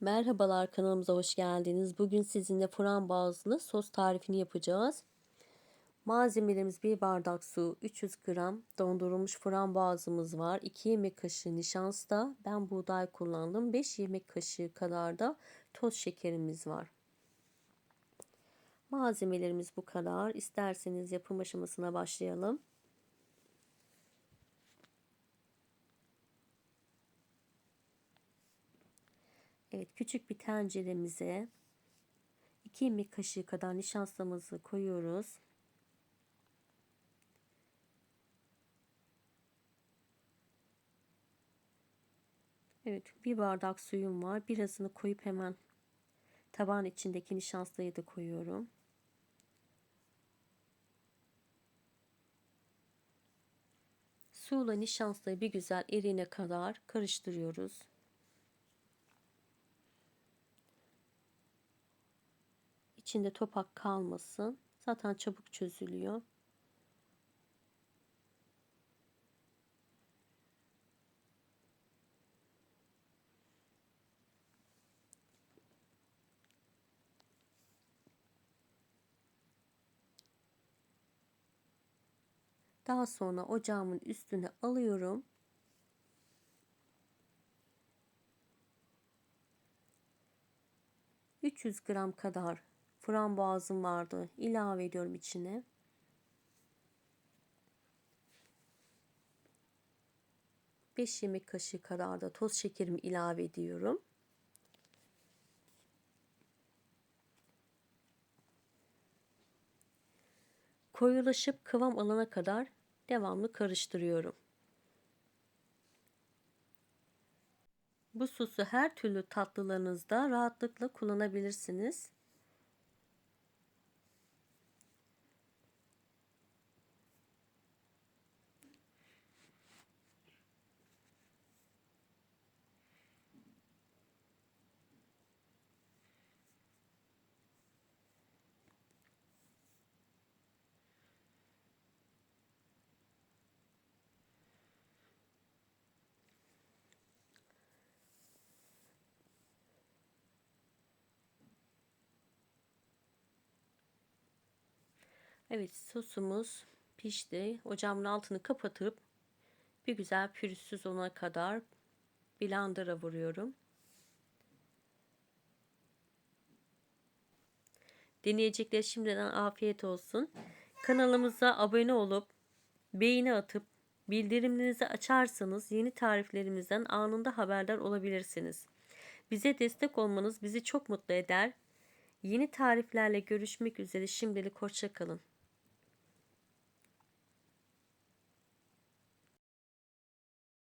Merhabalar kanalımıza hoş geldiniz. Bugün sizinle frambuazlı sos tarifini yapacağız. Malzemelerimiz 1 bardak su, 300 gram dondurulmuş frambuazımız var. 2 yemek kaşığı nişasta, ben buğday kullandım. 5 yemek kaşığı kadar da toz şekerimiz var. Malzemelerimiz bu kadar. İsterseniz yapım aşamasına başlayalım. Evet küçük bir tenceremize 2 yemek kaşığı kadar nişastamızı koyuyoruz. Evet bir bardak suyum var. Birazını koyup hemen tabağın içindeki nişastayı da koyuyorum. Suyla nişastayı bir güzel erine kadar karıştırıyoruz. İçinde topak kalmasın. Zaten çabuk çözülüyor. Daha sonra ocağımın üstüne alıyorum. ...300 gram kadar frambuazım vardı. İlave ediyorum içine. Beş yemek kaşığı kadar da toz şekerimi ilave ediyorum. Koyulaşıp kıvam alana kadar devamlı karıştırıyorum. Bu sosu her türlü tatlılarınızda rahatlıkla kullanabilirsiniz. Evet sosumuz pişti. Ocağımın altını kapatıp bir güzel pürüzsüz olana kadar blender'a vuruyorum. Deneyecekler şimdiden afiyet olsun. Kanalımıza abone olup beğeni atıp bildirimlerinizi açarsanız yeni tariflerimizden anında haberdar olabilirsiniz. Bize destek olmanız bizi çok mutlu eder. Yeni tariflerle görüşmek üzere şimdilik hoşçakalın.